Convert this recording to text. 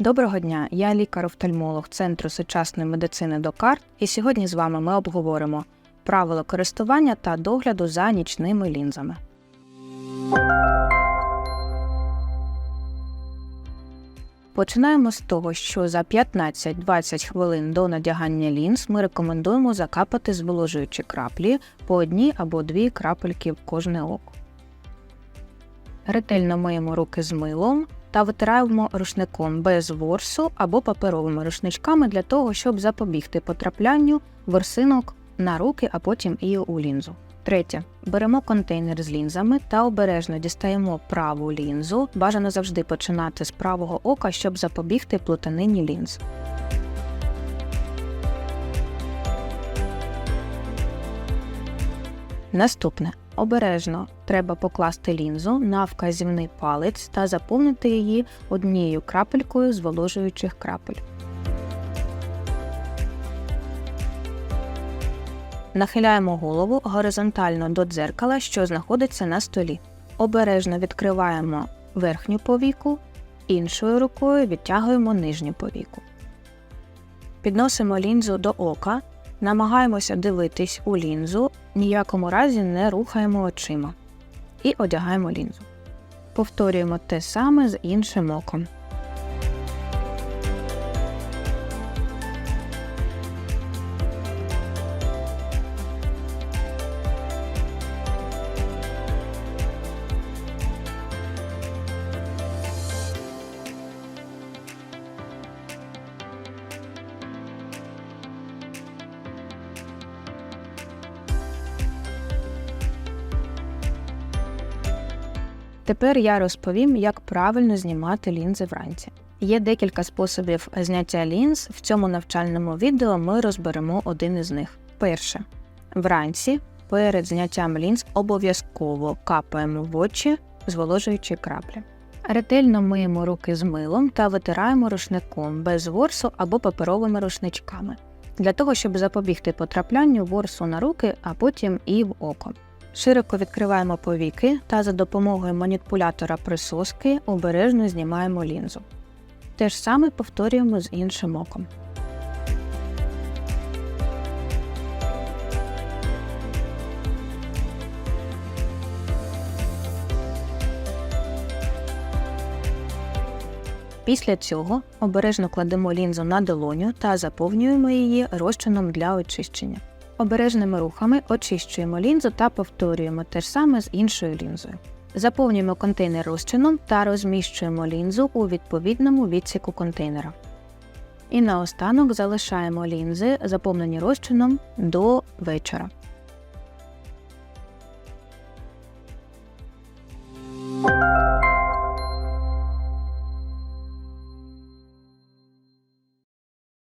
Доброго дня, я лікар-офтальмолог Центру сучасної медицини Докар, і сьогодні з вами ми обговоримо правила користування та догляду за нічними лінзами. Починаємо з того, що за 15-20 хвилин до надягання лінз ми рекомендуємо закапати зволожуючі краплі по одній або дві крапельки в кожне око. Ретельно миємо руки з милом та витираємо рушником без ворсу або паперовими рушничками для того, щоб запобігти потраплянню ворсинок на руки, а потім і у лінзу. Третє. Беремо контейнер з лінзами та обережно дістаємо праву лінзу. Бажано завжди починати з правого ока, щоб запобігти плутанині лінз. Наступне. Обережно треба покласти лінзу на вказівний палець та заповнити її однією крапелькою зволожуючих крапель. Нахиляємо голову горизонтально до дзеркала, що знаходиться на столі. Обережно відкриваємо верхню повіку, іншою рукою відтягуємо нижню повіку. Підносимо лінзу до ока, намагаємося дивитись у лінзу, ніякому разі не рухаємо очима. І одягаємо лінзу. Повторюємо те саме з іншим оком. Тепер я розповім, як правильно знімати лінзи вранці. Є декілька способів зняття лінз. В цьому навчальному відео ми розберемо один із них. Перше. Вранці перед зняттям лінз обов'язково капаємо в очі, зволожуючи краплі. Ретельно миємо руки з милом та витираємо рушником без ворсу або паперовими рушничками для того, щоб запобігти потраплянню ворсу на руки, а потім і в око. Широко відкриваємо повіки та за допомогою маніпулятора присоски обережно знімаємо лінзу. Те ж саме повторюємо з іншим оком. Після цього обережно кладемо лінзу на долоню та заповнюємо її розчином для очищення. Обережними рухами очищуємо лінзу та повторюємо те ж саме з іншою лінзою. Заповнюємо контейнер розчином та розміщуємо лінзу у відповідному відсіку контейнера. І наостанок залишаємо лінзи, заповнені розчином до вечора.